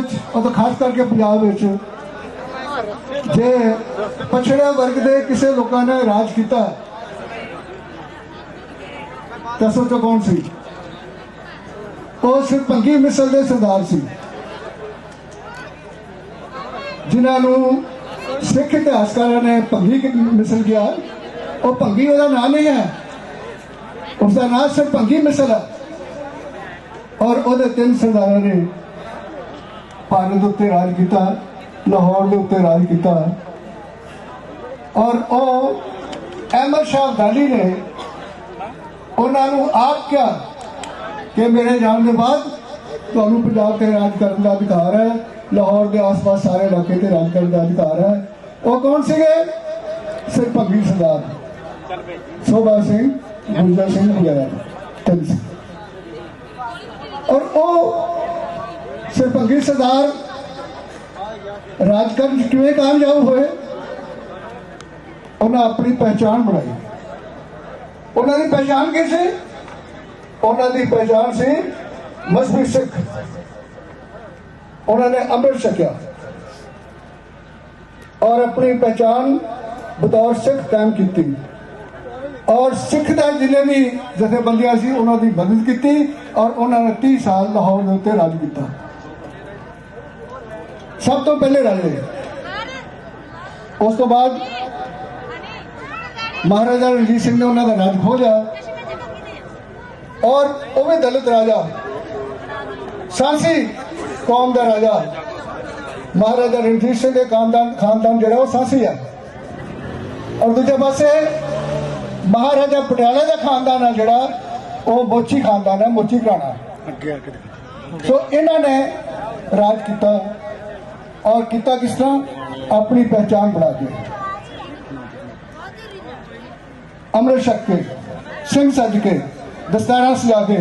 ਵਿੱਚ ਉਹ ਖਾਸ ਕਰਕੇ ਪੰਜਾਬ ਵਿੱਚ ਜੇ ਪਛੜੇ ਵਰਗ ਦੇ ਕਿਸੇ ਲੋਕਾਂ ਨੇ ਰਾਜ ਕੀਤਾ, ਤਾਂ ਸੋਚੋ ਕੌਣ ਸੀ? ਉਹ ਸਿਰਫ ਭੰਗੀ ਮਿਸਲ ਦੇ ਸਰਦਾਰ ਸੀ, ਜਿਨ੍ਹਾਂ ਨੂੰ ਸਿੱਖ ਇਤਿਹਾਸਕਾਰਾਂ ਨੇ ਭੰਗੀ ਮਿਸਲ ਗਿਆ ਉਹ ਭੰਗੀ ਉਹਦਾ ਨਾਂ ਨਹੀਂ ਹੈ। ਉਸ ਦਾ ਨਾਮ ਸਿਰਫ ਭੰਗੀ ਮਿਸਲ ਹੈ। ਔਰ ਉਹਦੇ ਤਿੰਨ ਸਰਦਾਰਾਂ ਨੇ ਭਾਰਤ ਦੇ ਉੱਤੇ ਰਾਜ ਕੀਤਾ ਲਾਹੌਰ ਦੇ ਉੱਤੇ ਰਾਜ ਕੀਤਾ ਔਰ ਉਹ ਅਹਿਮਦ ਸ਼ਾਹ ਦਾਲੀ ਨੇ ਉਹਨਾਂ ਨੂੰ ਆਪ ਕਿਹਾ ਕਿ ਮੇਰੇ ਜਾਣ ਦੇ ਬਾਅਦ ਤੁਹਾਨੂੰ ਪੰਜਾਬ ਤੇ ਰਾਜ ਕਰਨ ਦਾ ਅਧਿਕਾਰ ਹੈ ਲਾਹੌਰ ਦੇ ਆਸ-ਪਾਸ ਸਾਰੇ ਇਲਾਕੇ ਤੇ ਰਾਜ ਕਰਨ ਦਾ ਅਧਿਕਾਰ ਹੈ ਉਹ ਕੌਣ ਸੀਗੇ ਸਿਰ ਭੰਗੀ ਸਰਦਾਰ ਸੋਭਾ ਸਿੰਘ ਗੁਰਜਰ ਸਿੰਘ ਵਗੈਰਾ ਤਿੰਨ ਔਰ ਉਹ ਸਿਰ ਸਰਦਾਰ ਰਾਜ ਕਰਨ ਕਿਵੇਂ ਕਾਮਯਾਬ ਹੋਏ? ਉਹਨਾਂ ਆਪਣੀ ਪਹਿਚਾਣ ਬਣਾਈ। ਉਹਨਾਂ ਦੀ ਪਹਿਚਾਣ ਕੀ ਸੀ ਉਹਨਾਂ ਦੀ ਪਹਿਚਾਣ ਸੀ ਮਜ਼ਹਬੀ ਸਿੱਖ। ਉਹਨਾਂ ਨੇ ਅੰਮ੍ਰਿਤ ਛਕਿਆ। ਔਰ ਆਪਣੀ ਪਹਿਚਾਣ ਬਤੌਰ ਸਿੱਖ ਕਾਇਮ ਕੀਤੀ। ਔਰ ਸਿੱਖ ਦਾ ਜਿੰਨੇ ਵੀ ਜਥੇਬੰਦੀਆਂ ਸੀ, ਉਹਨਾਂ ਦੀ ਮਦਦ ਕੀਤੀ ਔਰ ਉਹਨਾਂ ਨੇ 30 ਸਾਲ ਲਾਹੌਰ ਦੇ ਉੱਤੇ ਰਾਜ ਕੀਤਾ। ਸਭ ਤੋਂ ਪਹਿਲੇ ਰਾਜੇ ਉਸ ਤੋਂ ਬਾਅਦ ਮਹਾਰਾਜਾ ਰਣਜੀਤ ਸਿੰਘ ਨੇ ਉਹਨਾਂ ਦਾ ਰਾਜ ਖੋਹ ਲਿਆ ਔਰ ਉਹ ਵੀ ਦਲਿਤ ਰਾਜਾ ਸਾਂਸੀ ਕੌਮ ਦਾ ਰਾਜਾ। ਮਹਾਰਾਜਾ ਰਣਜੀਤ ਸਿੰਘ ਦੇ ਖਾਨਦਾਨ ਖਾਨਦਾਨ ਜਿਹੜਾ ਉਹ ਸਾਂਸੀ ਹੈ। ਔਰ ਦੂਜੇ ਪਾਸੇ ਮਹਾਰਾਜਾ ਪਟਿਆਲਾ ਦਾ ਖਾਨਦਾਨ ਹੈ ਜਿਹੜਾ ਉਹ ਮੋਚੀ ਖਾਨਦਾਨ ਹੈ ਮੋਚੀ ਘਰਾਣਾ। ਆ ਸੋ ਇਹਨਾਂ ਨੇ ਰਾਜ ਕੀਤਾ। ਔਰ ਕੀਤਾ ਕਿਸ ਤਰ੍ਹਾਂ? ਆਪਣੀ ਪਹਿਚਾਨ ਬਣਾ ਕੇ। ਅੰਮ੍ਰਿਤ ਛਕ ਕੇ, ਸਿੰਘ ਸੱਜ ਕੇ, ਦਸਤਾਰਾਂ ਸਜਾ ਕੇ।